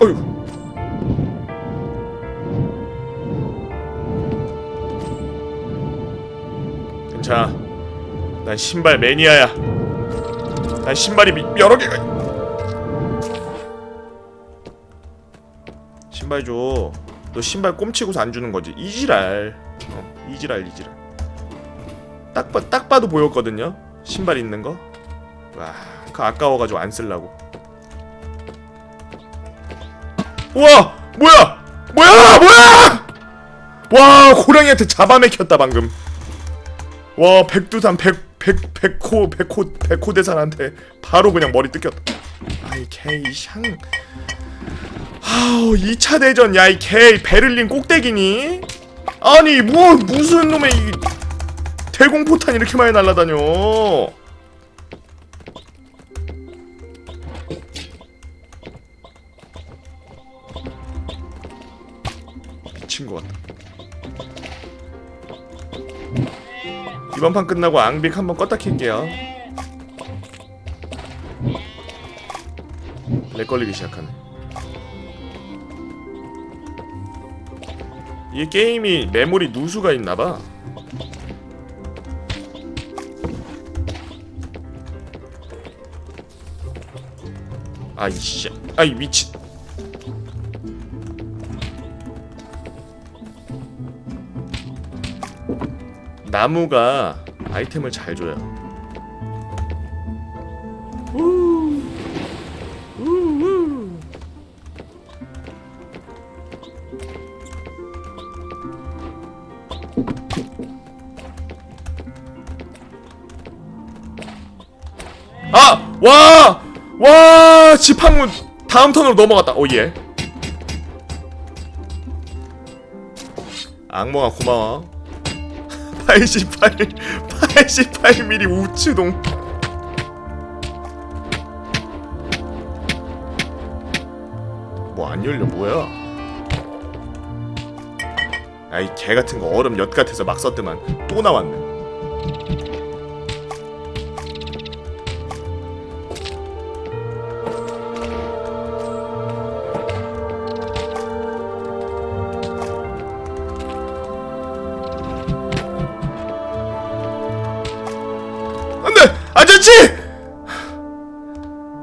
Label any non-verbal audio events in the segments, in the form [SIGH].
어휴. 괜찮아. 난 신발 매니아야. 난 신발이 미- 여러 개가. 있- 신발 줘. 너 신발 꼼치고서 안 주는 거지. 이지랄. 어, 이지랄 이지랄. 딱, 봐, 딱 봐도 보였거든요. 신발 있는 거. 와, 그 아까워가지고 안 쓸라고. 우와, 뭐야, 뭐야, 뭐야! 와, 호랑이한테 잡아먹혔다 방금. 와, 백두산 백, 백, 백호, 백호, 백호 대산한테 바로 그냥 머리 뜯겼다. 아이 개이 샹. 아우 2차 대전 야 이 개 베를린 꼭대기니? 아니 뭐 무슨 놈의 이 대공포탄 이렇게 많이 날라다녀 미친 것 같다 이번 판 끝나고 앙빅 한번 껐다 킬게요. 렉 걸리기 시작하네. 이 게임이 메모리 누수가 있나봐. 아이씨. 아이 미친 나무가 아이템을 잘 줘요. 아! 와! 와! 지팡문 다음 턴으로 넘어갔다. 오 예. 악몽아 고마워. 88 88mm 우추동. 뭐 안 열려 뭐야? 아이 개 같은 거 얼음 엿 같아서 막 썼더만 또 나왔네.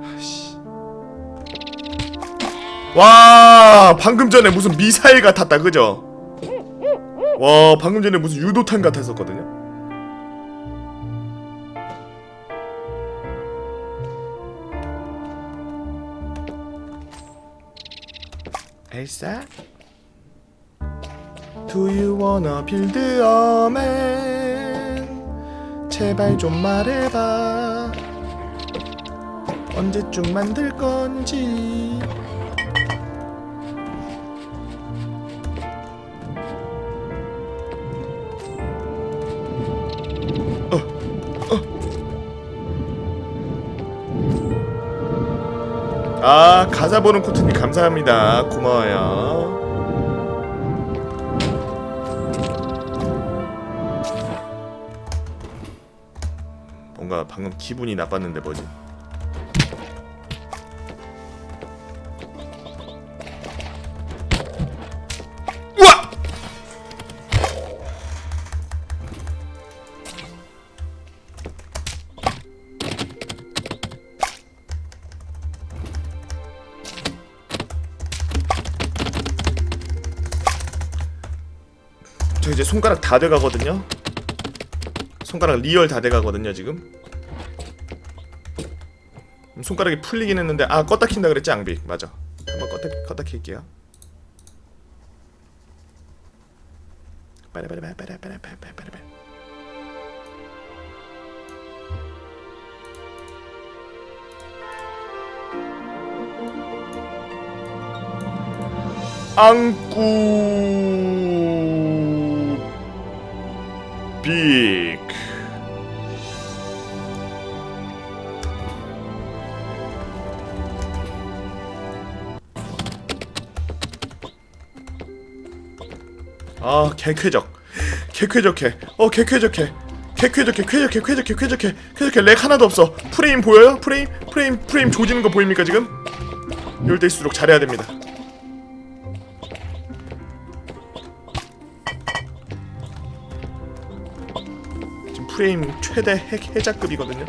아이씨. 와 방금 전에 무슨 미사일 같았다 그죠 와 방금 전에 무슨 유도탄 같았었거든요 엘사 Do you wanna build a man? 제발 좀 말해봐. 언제쯤 만들 건지. 어, 어. 아 가사 보는 코트님 감사합니다 고마워요 방금 기분이 나빴는데 뭐지? 우와! 저 이제 손가락 다 돼가거든요. 손가락 리얼 다 돼가거든요 지금. 음, 손가락이 풀리긴 했는데 아 껐다 킨다 그랬지 앙비 맞아. 한번 껐다 껐다 킬게요. 빠라바라바라바라바라바라바라. 안구 빅 아 개쾌적. 개쾌적해. 어 개쾌적해. 개쾌적해 쾌적해 쾌적해 쾌적해. 쾌적해. 렉 하나도 없어. 프레임 보여요? 프레임? 프레임? 프레임 조지는 거 보입니까 지금? 이럴 때일수록 잘해야 됩니다. 지금 프레임 최대 핵 해자급이거든요.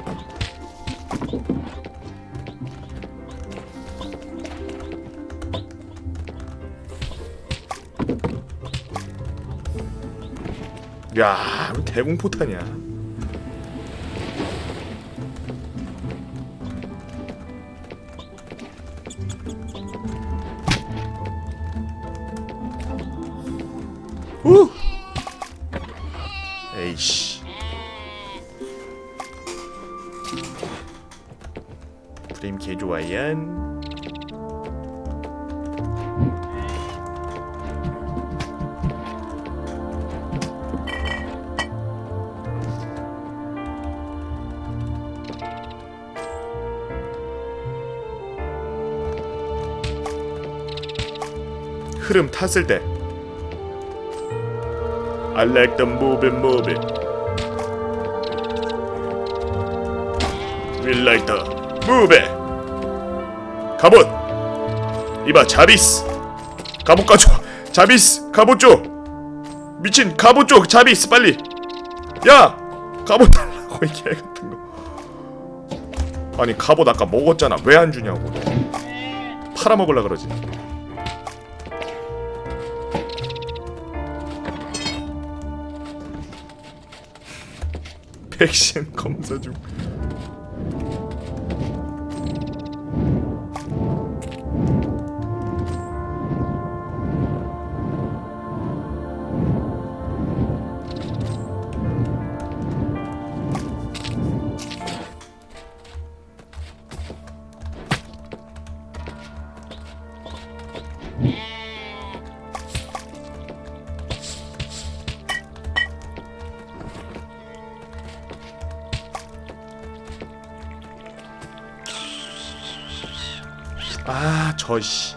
야, 대공포탄이야. 우! 에이씨. 프레임 개 좋아연. 흐름 탔을 때 I like the move it, move it. We like the move it. 갑옷. 이봐 자비스. 갑옷 가져. 자비스 갑옷 줘. 미친 갑옷 줘. 자비스 빨리. 야 갑옷 달라고 이 개 같은 거. 아니 갑옷 아까 먹었잖아. 왜 안 주냐고. 팔아 먹으려 그러지. 백신 검사 중. 아, 저 씨.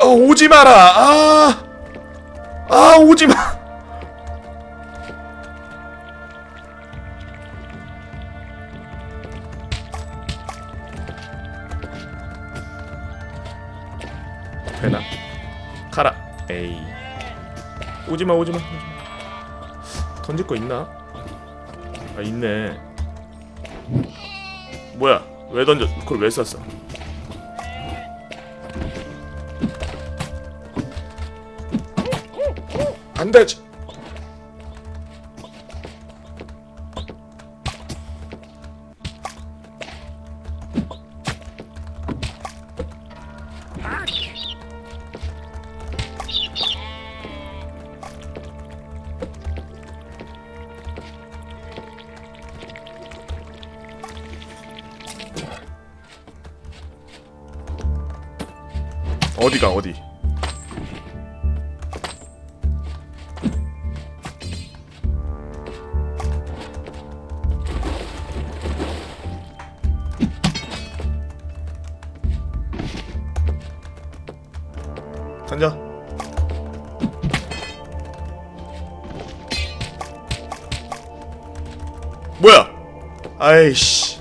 어, 오지 마라. 아. 아, 오지 마. 오지마 오지마 오지마. 던질 거 있나? 아 있네. 뭐야? 왜 던져 그걸 왜 쐈어? 안되 어디가 어디? 던져 뭐야? 아이씨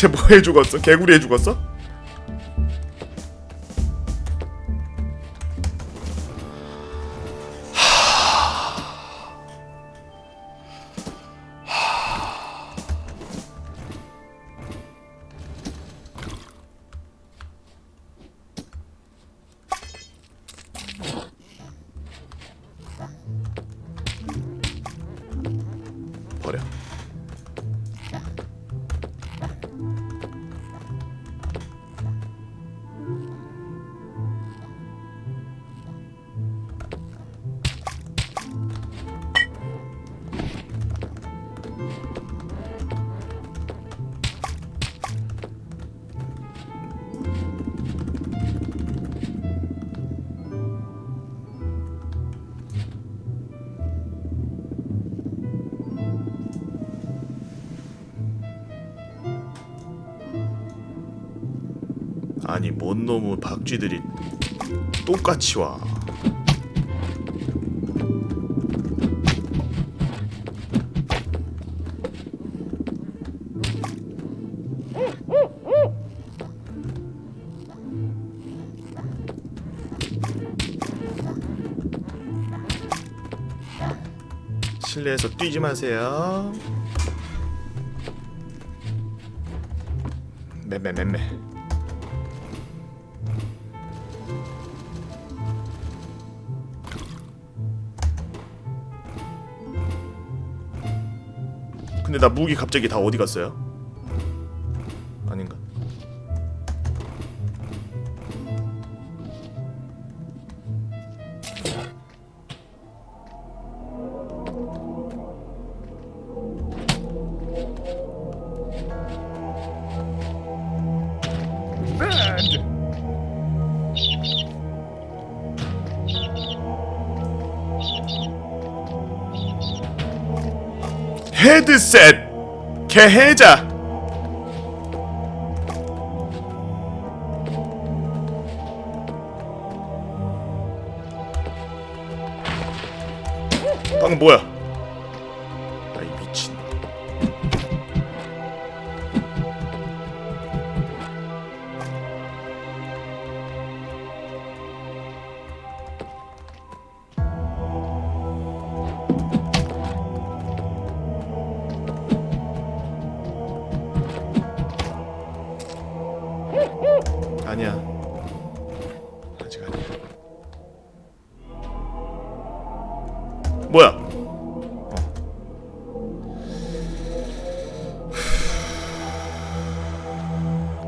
쟤 뭐해 죽었어? 개구리 해 죽었어? 아니 뭔 놈의 박쥐들이 똑같이 와. 실내에서 뛰지 마세요. 매매매매. 근데 나 무기 갑자기 다 어디 갔어요? 헤드셋 개해자. 방금 뭐야 뭐야? 어.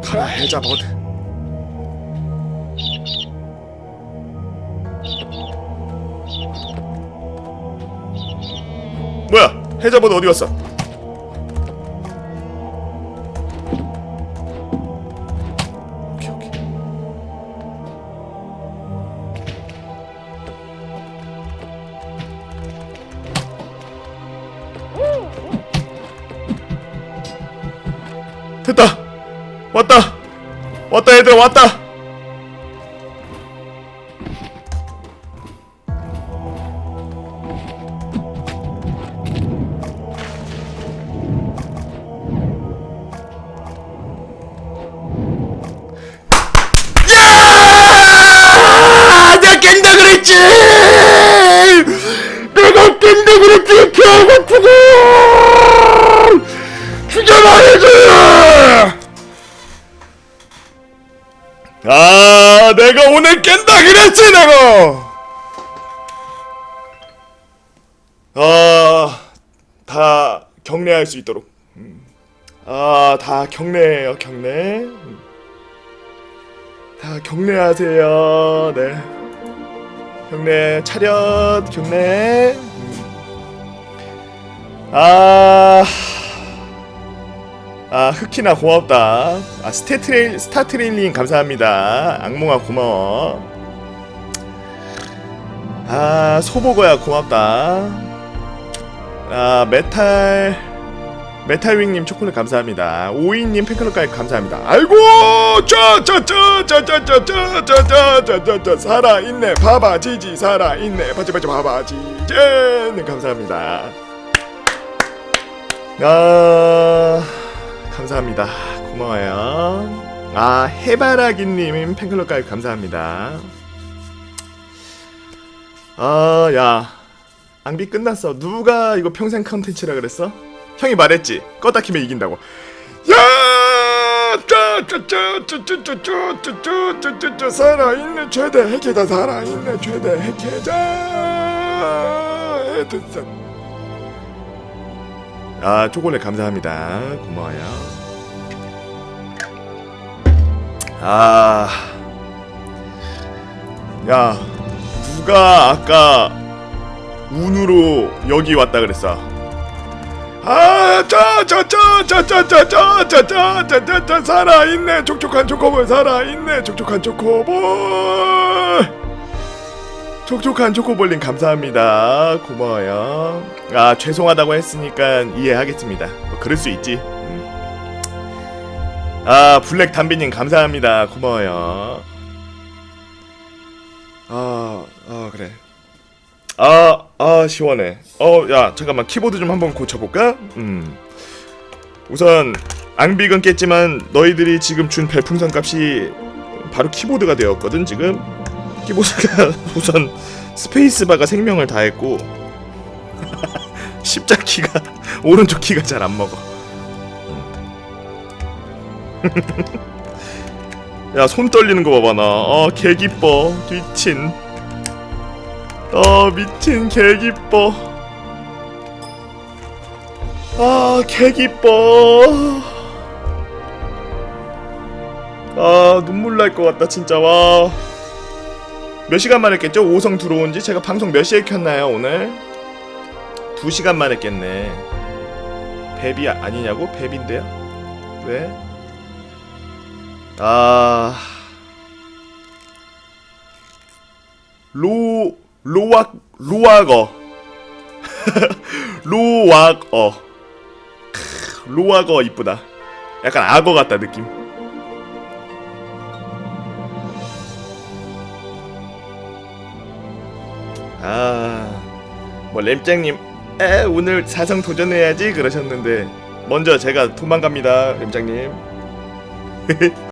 가라 해자 버드 뭐야? 해자 버드 어디 갔어 됐다. 왔다. 왔다 얘들아 왔다. 야! 내가 깬다 그랬지! 내가 깬다 그랬지 죽여버리지 아 내가 오늘 깬다 그랬지 내가 아 다 경례할 수 있도록. 아 다 경례해요 경례. 음. 다 경례하세요 네. 경례 차렷 경례. 아 아, 흑키나 고맙다. 아, 스테트레일, 스타트레일링 감사합니다. 악몽아 고마워. 아, 소보거야 고맙다. 아, 메탈, 메탈윙님 초콜릿 감사합니다. 오이님 팬클럽까지 감사합니다. 아이고, 짜, 짜, 짜, 짜, 짜, 짜, 짜, 짜, 짜, 짜, 짜, 짜, 살아있네. 봐봐, 지지, 살아있네. 바지, 바지, 봐봐, 지지. 감사합니다. 아, 감사합니다. 고마워요. 아, 해바라기님 팬클럽까지 감사합니다. 아, 야. 낭비 끝났어. 누가 이거 평생 컨텐츠라 그랬어? 형이 말했지. 껐다 키면 이긴다고. 야! 짜짜짜짜짜짜짜짜짜짜짜 살아있는 최대 해계자 살아있는 최대 해계자 헤드셋 아 초콜릿 감사합니다 고마워요 아, 야 누가 아까 운으로 여기 왔다 그랬어 아, 아짜짜짜짜짜짜짜짜짜짜짜 살아있네 촉촉한 초코볼 살아있네 촉촉한 초코볼 촉촉한 초코볼님 감사합니다. 고마워요. 아 죄송하다고 했으니까 이해하겠습니다. 뭐 그럴 수 있지. 음. 아 블랙 담비님 감사합니다. 고마워요. 아, 아 그래. 아, 아 시원해. 어, 야 잠깐만 키보드 좀 한번 고쳐볼까? 음. 우선 앙빅은 깼지만 너희들이 지금 준 별풍선 값이 바로 키보드가 되었거든 지금. 키보드가 [LAUGHS] 우선 스페이스바가 생명을 다했고 십자키가 [LAUGHS] 오른쪽 키가 잘 안 먹어. [LAUGHS] 야 손 떨리는 거 봐봐 나. 어 개기뻐 미친. 어 미친 개 기뻐. 아 개 기뻐. 아 눈물 날 것 같다 진짜 와. 몇 시간 만에 깼죠? 5성 들어온 지 제가 방송 몇 시에 켰나요 오늘? 2시간 만에 깼네. 베비 아- 아니냐고? 베비인데요? 왜? 아 로, 로악, 로악어. [LAUGHS] 로악어. 크, 로악어 이쁘다. 약간 악어 같다, 느낌. 아, 뭐, 램짱님, 에, 오늘 사성 도전해야지 그러셨는데, 먼저 제가 도망갑니다, 램짱님. [LAUGHS]